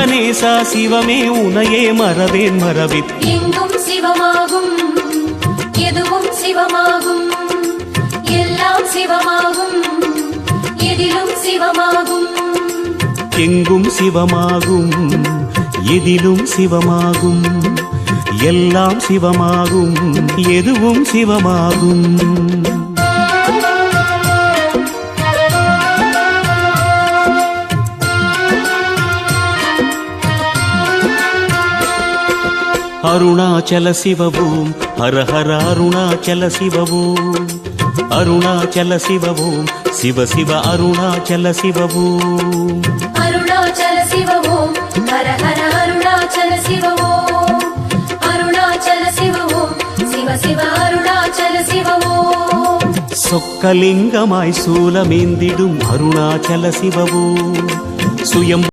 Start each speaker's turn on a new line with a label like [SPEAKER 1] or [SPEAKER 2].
[SPEAKER 1] கணேசா சிவமே உனையே மறவேன் மறவித்
[SPEAKER 2] எங்கும் சிவமாகும் எதுவும் சிவமாகும் எல்லாம் சிவமாகும் எதிலும் சிவமாகும்.
[SPEAKER 1] எங்கும் சிவமாகும் எதிலும் சிவமாகும் எல்லாம் சிவமாகும் எதுவும் சிவமாகும். அருணாச்சல சிவவோம் ஹர ஹர அருணாச்சல சிவவோம் அருணாச்சல சிவவோம் சிவ சிவ அருணாச்சல சிவவோம்
[SPEAKER 2] அருணாச்சல சிவவோம் ஹர ஹர அருணாச்சல சிவவோம் அருணாச்சல சிவவோம் சிவ சிவ அருணாச்சல சிவவோம்
[SPEAKER 1] சொக்கலிங்கமாய் சூலமேந்திடும் அருணாச்சல சிவவோம் சுயம்